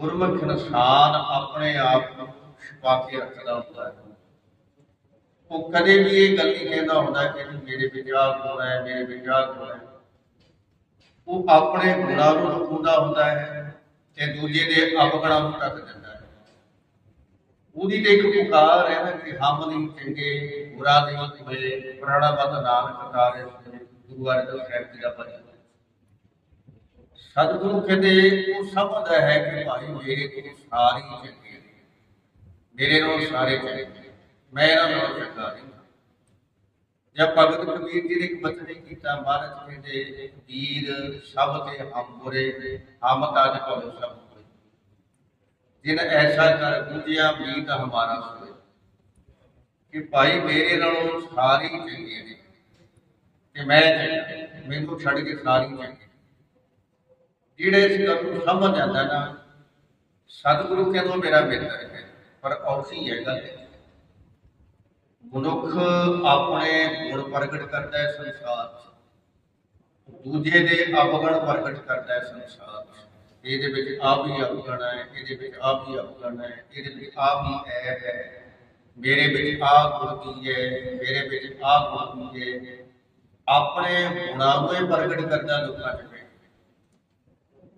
ਗੁਰਮੁਖ ਇਨਸਾਨ ਆਪਣੇ ਆਪ ਨੂੰ ਛੁਪਾ ਕੇ ਰੱਖਦਾ ਹੁੰਦਾ ਹੈ। ਉਹ ਕਦੇ ਵੀ ਇਹ ਗੱਲ ਨਹੀਂ ਕਹਿੰਦਾ ਹੁੰਦਾ ਕਿ ਮੇਰੇ ਵਿੱਚ ਆਹ ਹੈ, ਮੇਰੇ ਵਿੱਚ ਆਹ ਹੈ। ਉਹ ਆਪਣੇ ਗੁਣਾਂ ਨੂੰ ਲੁਕਾਉਂਦਾ ਹੁੰਦਾ ਹੈ ਤੇ ਦੂਜੇ ਦੇ ਅਵਗੁਣਾਂ ਨੂੰ ਢੱਕ ਦਿੰਦਾ ਹੈ। ਉਹਦੀ ਤੇ ਇੱਕ ਪੁਕਾਰ ਹੈ ਨਾ ਕਿ ਹਮ ਨਹੀਂ ਚੰਗੇ, ਬੁਰਾ ਨਹੀਂ ਹੋਏ, ਪੁਰਾਣਾ ਬੰਦ ਨਾਨਕ ਤਾਰੇ ਗੁਰੂ ਅਰਜਨ ਸਾਹਿਬ ਜੀ ਦਾ ਭਜਨ। ਸਤਿਗੁਰੂ ਕਹਿੰਦੇ ਉਹ ਸਮਝਦਾ ਹੈ ਕਿ ਭਾਈ ਮੇਰੇ ਤੋਂ ਸਾਰੀ ਚੰਗੇ ਨੇ ਮੇਰੇ ਨਾਲ ਸਾਰੇ ਚੰਗੇ ਮੈਂ ਇਹਨਾਂ ਨਾਲ ਚੰਗਾ ਨਹੀਂ। ਜਦ ਭਗਤ ਕਬੀਰ ਜੀ ਨੇ ਇੱਕ ਬਚਨ ਕੀਤਾ, ਮਹਾਰਾਜ ਕਹਿੰਦੇ ਵੀਰ ਸਭ ਤੇ ਹਮ ਹਮ ਤਜ ਭਵ ਸਭ ਹੋਏ ਜਿਨ ਐਸਾ ਕਰ ਬੁਝਿਆ, ਮੀਤ ਹਮਾਰਾ ਸੋਏ। ਕਿ ਭਾਈ ਮੇਰੇ ਨਾਲੋਂ ਸਾਰੇ ਚੰਗੇ ਨੇ। ਤੇ ਮੈਂ ਚੰਗਾ, ਮੈਨੂੰ ਛੱਡ ਕੇ ਸਾਰੀ ਚੰਗੇ ਜਿਹੜੇ ਇਸ ਗੱਲ ਨੂੰ ਸਮਝ ਜਾਂਦਾ ਨਾ, ਸਤਿਗੁਰੂ ਕਹਿੰਦਾ ਮੇਰਾ ਮਿੱਤਰ ਹੈ, ਪਰ ਔਖੀ ਹੈ ਗੱਲ ਮਨੁੱਖ ਆਪਣੇ ਗੁਣ ਪ੍ਰਗਟ ਕਰਦਾ ਹੈ ਸੰਸਾਰ 'ਚ। ਦੂਜੇ ਦੇ ਅਵਗਣ ਪ੍ਰਗਟ ਕਰਦਾ ਹੈ ਸੰਸਾਰ 'ਚ। ਇਹਦੇ ਵਿੱਚ ਆ ਵੀ ਅਵਗਣ ਹੈ, ਇਹਦੇ ਵਿੱਚ ਆ ਵੀ ਅਵਗਣ ਹੈ, ਇਹਦੇ ਵਿੱਚ ਆ ਵੀ ਐਬ ਹੈ। ਮੇਰੇ ਵਿੱਚ ਆ ਗੁਣ ਹੈ, ਮੇਰੇ ਵਿੱਚ ਆ ਗੁਣ ਹੈ। ਆਪਣੇ ਗੁਣਾਂ ਨੂੰ ਪ੍ਰਗਟ ਕਰਦਾ ਲੋਕਾਂ 'ਚ।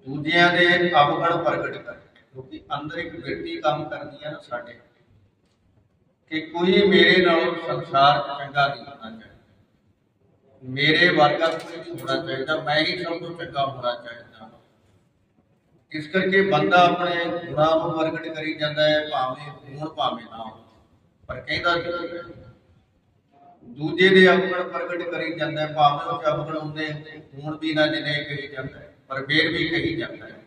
ਦੂਜਿਆਂ ਦੇ ਅਵਗਣ ਪ੍ਰਗਟ ਕਰਦੇ ਕਿਉਂਕਿ ਅੰਦਰ ਇੱਕ ਬਿਰਤੀ ਕੰਮ ਕਰਦੀ ਹੈ ਨਾ ਸਾਡੇ ਕਿ ਕੋਈ ਮੇਰੇ ਨਾਲੋਂ ਸੰਸਾਰ ਚੰਗਾ ਨਹੀਂ ਹੋਣਾ ਚਾਹੀਦਾ। ਮੇਰੇ ਵਰਗਾ ਕੋਈ ਨਹੀਂ ਹੋਣਾ ਚਾਹੀਦਾ, ਮੈਂ ਹੀ ਸਭ ਤੋਂ ਚੰਗਾ ਹੋਣਾ ਚਾਹੀਦਾ। ਇਸ ਕਰਕੇ ਬੰਦਾ ਆਪਣੇ ਗੁਣਾਂ ਨੂੰ ਪ੍ਰਗਟ ਕਰੀ ਜਾਂਦਾ ਹੈ, ਭਾਵੇਂ ਹੋਣ ਭਾਵੇਂ ਨਾ ਹੋਣ, ਪਰ ਕਹਿੰਦਾ ਜ਼ਰੂਰ ਦੂਜੇ ਦੇ ਅਵਗਣ ਪ੍ਰਗਟ ਕਰੀ ਜਾਂਦਾ ਭਾਵੇਂ ਉਹ 'ਚ ਹੁੰਦੇ, ਹੋਣ ਵੀ ਨਾ ਜਿਨੇ ਕਹੀ ਜਾਂਦਾ ਪਰ ਫੇਰ ਵੀ ਕਹੀ ਜਾਂਦਾ ਹੈ।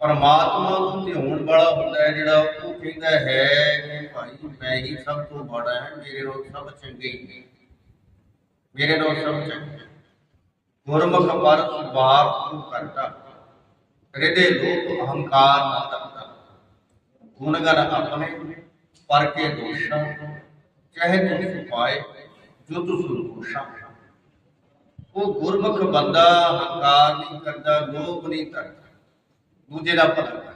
ਪਰਮਾਤਮਾ ਨੂੰ ਧਿਆਉਣ ਵਾਲਾ ਹੁੰਦਾ ਹੈ, ਜਿਹੜਾ ਉਹ ਕਹਿੰਦਾ ਹੈ ਕਿ ਭਾਈ ਮੈਂ ਹੀ ਸਭ ਤੋਂ ਬੜਾ ਹੈ, ਮੇਰੇ ਨਾਲ ਸਭ ਚੰਗੇ ਹੀ ਨੇ। ਮੇਰੇ ਨਾਲ ਸਭ ਚੰਗੇ ਗੁਰਮੁਖ ਪਰ ਵਾਰ ਨੂੰ ਕਰਦਾ, ਹਿਰਦੇ ਲੋਕ ਅਹੰਕਾਰ ਨਾ ਕਰਦਾ ਗੁਣਗਨ ਆਪਣੇ, ਪਰ ਕੇ ਦੋਸ਼ਾਂ ਚਾਹੇ ਤੁਮ ਸੁਪਾਏ ਜੋ ਤੁਸ ਰੂਸ਼ਾਂ ਉਹ ਗੁਰਮੁਖ ਬੰਦਾ ਹੰਕਾਰ ਨਹੀਂ ਕਰਦਾ, ਲੋਭ ਨਹੀਂ ਕਰਦਾ ਦੂਜੇ ਦਾ ਭਲਾ ਕਰਦਾ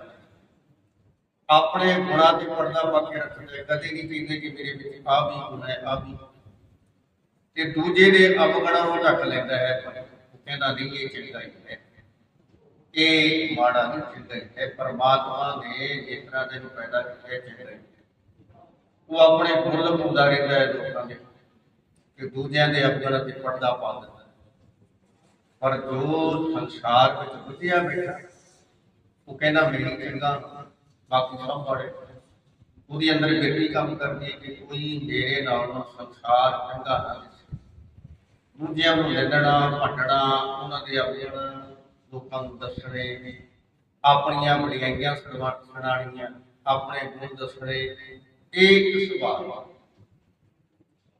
ਆਪਣੇ ਗੁਣਾਂ ਤੇ ਪਰਦਾ ਪਾ ਕੇ ਰੱਖਦਾ ਕਦੇ ਨਹੀਂ ਕਹਿੰਦੇ ਕਿ ਮੇਰੇ ਵਿੱਚ ਆ ਵੀ ਗੁਣ ਹੈ ਆ ਵੀ ਤੇ ਦੂਜੇ ਦੇ ਅਵਗੁਣਾਂ ਨੂੰ ਢੱਕ ਲੈਂਦਾ ਹੈ ਕਹਿੰਦਾ ਨਹੀਂ, ਇਹ ਚੰਗਾ ਹੀ ਹੈ। ਇਹ ਮਾੜਾ ਨਹੀਂ, ਚੰਗਾ ਹੈ ਪਰਮਾਤਮਾ ਨੇ ਜਿਸ ਤਰ੍ਹਾਂ ਦੇ ਪੈਦਾ ਕੀਤਾ ਚੰਗਾ ਹੈ ਉਹ ਆਪਣੇ ਗੁਣ ਲਪਾਉਂਦਾ ਰਹਿੰਦਾ ਹੈ ਲੋਕਾਂ ਦੇ ਕਿ ਦੂਜਿਆਂ ਦੇ ਅਵਗੁਣਾਂ ਤੇ ਪਰਦਾ ਪਾ ਦਿੰਦਾ ਪਰ ਜੋ ਸੰਸਾਰ ਵਿੱਚ ਬੁੱਝਿਆ ਬੈਠਾ, ਉਹ ਕਹਿੰਦਾ ਮੇਰੀ ਚੰਗਾ ਬਾਕੀ ਸਭ ਬੜੇ। ਉਹਦੀ ਅੰਦਰ ਬਿਰਤੀ ਕੰਮ ਕਰਦੀ ਹੈ ਕਿ ਕੋਈ ਮੇਰੇ ਨਾਲੋਂ ਸੰਸਾਰ ਚੰਗਾ ਨਾ ਦੂਜਿਆਂ ਨੂੰ ਲੈਣਾ ਭੰਡਣਾ ਉਹਨਾਂ ਦੇ ਅਵਗੁਣ ਲੋਕਾਂ ਨੂੰ ਦੱਸਣੇ, ਆਪਣੀਆਂ ਵਡਿਆਈਆਂ ਸੁਣਾ ਸੁਣਾਣੀਆਂ ਆਪਣੇ ਗੁਣ ਦੱਸਣੇ, ਇਹ ਇੱਕ ਸੁਭਾਅ ਹੈ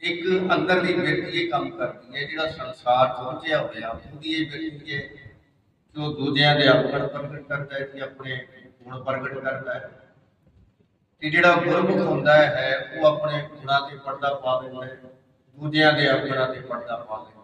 ਇੱਕ ਅੰਦਰਲੀ ਬਿਰਤੀ ਇਹ ਕੰਮ ਕਰਦੀ ਹੈ, ਜਿਹੜਾ ਸੰਸਾਰ ਪਹੁੰਚਿਆ ਹੋਇਆ, ਉਹਦੀ ਇਹ ਬਿਰਤੀ ਹੈ ਕਿ ਉਹ ਦੂਜਿਆਂ ਦੇ ਅਵਗੁਣ ਪ੍ਰਗਟ ਕਰਦਾ ਹੈ ਤੇ ਆਪਣੇ ਗੁਣ ਪ੍ਰਗਟ ਕਰਦਾ ਹੈ। ਤੇ ਜਿਹੜਾ ਗੁਰਮੁਖ ਹੁੰਦਾ ਹੈ, ਉਹ ਆਪਣੇ ਗੁਣਾਂ ਤੇ ਪਰਦਾ ਪਾ ਦਿੰਦਾ ਹੈ, ਦੂਜਿਆਂ ਦੇ ਅਵਗੁਣਾਂ ਤੇ ਪਰਦਾ ਪਾ ਦਿੰਦਾ